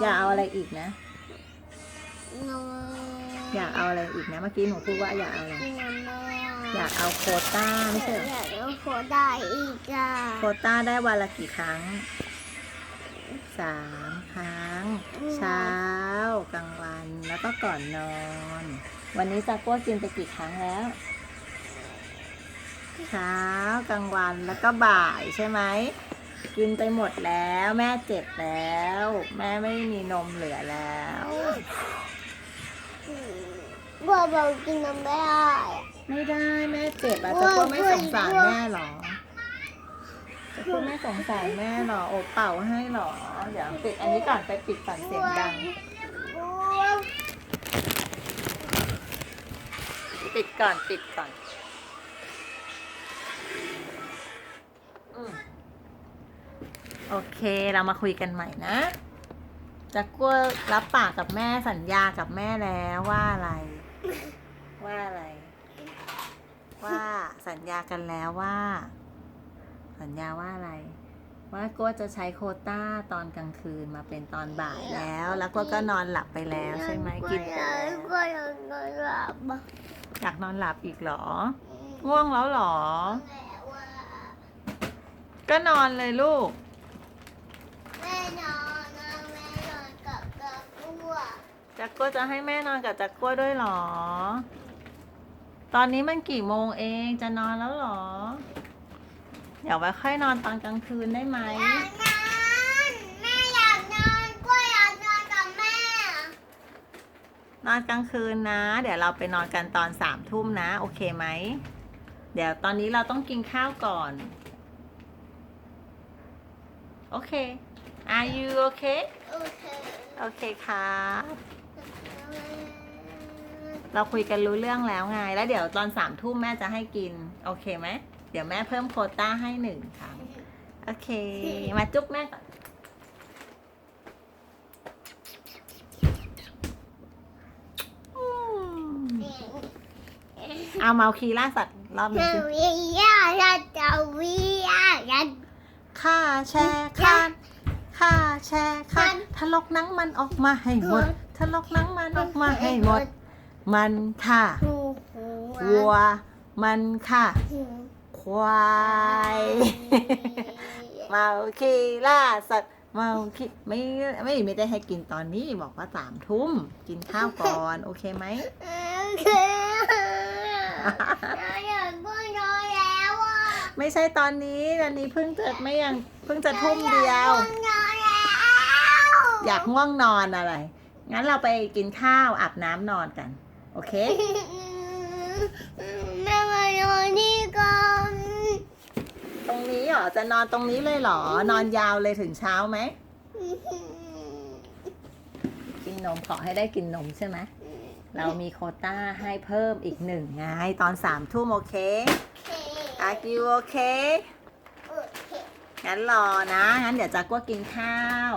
อยากเอาอะไรอีกนะ อยากเอาอะไรอีกนะ เมื่อกี้หนูพูดว่าอยากเอาอะไร อยากเอาโควต้าไม่ใช่เหรออยากเอาโคได้อีกอะโควต้าได้วันละกี่ครั้งสามครั้ง เช้ากลางวันแล้วก็ก่อนนอน วันนี้จากกัวกินไปกี่ครั้งแล้ว เช้ากลางวันแล้วก็บ่ายใช่ไหมกินไปหมดแล้ว แม่เจ็บแล้ว แม่ไม่มีนมเหลือแล้วบัวบอกกินนมไม่ได้อะไม่ได้แม่เจ็บอะจะกัวไม่สงสารแม่หรอจะกัวไม่สงสารแม่หรอโอเป่าให้หรอเดี๋ยวปิดอันนี้ก่อนไปปิดก่อนเสียงดังบัวปิดก่อนปิดก่อนอืม โอเคเรามาคุยกันใหม่นะ จะกลัวรับปากกับแม่สัญญากับแม่แล้วว่าอะไร ว่าอะไร ว่าสัญญากันแล้วว่า สัญญาว่าอะไร ว่ากัวจะใช้โควต้าตอนกลางคืนมาเป็นตอนบ่ายแล้ว แล้วกัวก็นอนหลับไปแล้วใช่ไหมกินไปแล้วบัวอยากนอนหลับอะอยากนอนหลับอีกเหรอง่วงแล้วเหรอแล้วอะก็นอนเลยลูก จักรกัวจะให้แม่นอนกับจักรกัวด้วยเหรอ ตอนนี้มันกี่โมงเองจะนอนแล้วเหรอ เดี๋ยวไว้ค่อยนอนตอนกลางคืนได้ไหม อยากนอนแม่อยากนอนกล้วยอยากนอนกับแม่ นอนกลางคืนนะ เดี๋ยวเราไปนอนกันตอนสามทุ่มนะ โอเคไหม เดี๋ยวตอนนี้เราต้องกินข้าวก่อน โอเค are you okay โอเคโอเคครับ เราคุยกันรู้เรื่องแล้วไง แล้วเดี๋ยวตอนสามทุ่มแม่จะให้กิน โอเคไหม เดี๋ยวแม่เพิ่มโควต้าให้หนึ่งครั้ง โอเค มาจุ๊บแม่ก่อนอืมเอาเมาคีล่าสัตว์รอบหนึงสิวิยาจะจะวิยาจะค่าแชร์คานค่าแชร์คานทะลกหนังมันออกมาให้หมดทะลกหนังมันออกมาให้หมด มันค่ะหูหูวัว มันค่ะหูควายเมาคีล่าสัตว์เมาคีไม่ไม่ไม่ได้ให้กินตอนนี้บอกว่าสามทุ่มกินข้าวก่อน โอเคไหมโอเคอยากพูดนอนแล้วอะไม่ใช่ตอนนี้ตอนนี้เพิ่งจะไม่ยังเพิ่งจะทุ่มเดียว อยากพูดนอนแล้วอยากง่วงนอนอะไร งั้นเราไปกินข้าวอาบน้ำนอนกัน โอเค แม่มานอนนี่ก่อนตรงนี้เหรอ จะนอนตรงนี้เลยเหรอ นอนยาวเลยถึงเช้าไหม กินนมขอให้ได้กินนมใช่ไหม เรามีโควต้าให้เพิ่มอีกหนึ่งไง ตอนสามทุ่มโอเคอากิวโอเค งั้นรอนะ งั้นเดี๋ยวจากกัวกินข้าว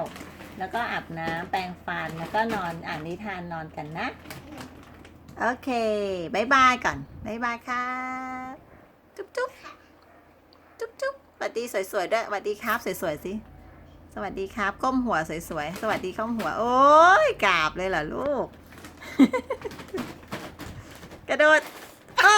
แล้วก็อาบน้ำแปรงฟัน แล้วก็นอนอ่านนิทานนอนกันนะ โอเคบายบายก่อนบายบายค่ะจุ๊บจุ๊บจุ๊บจุ๊บสวัสดีสวยๆด้วยสวัสดีครับสวยๆสิสวัสดีครับ ก้มหัวสวยๆสวัสดีก้มหัว โอ้ยกราบเลยเหรอลูก กระโดด โอ้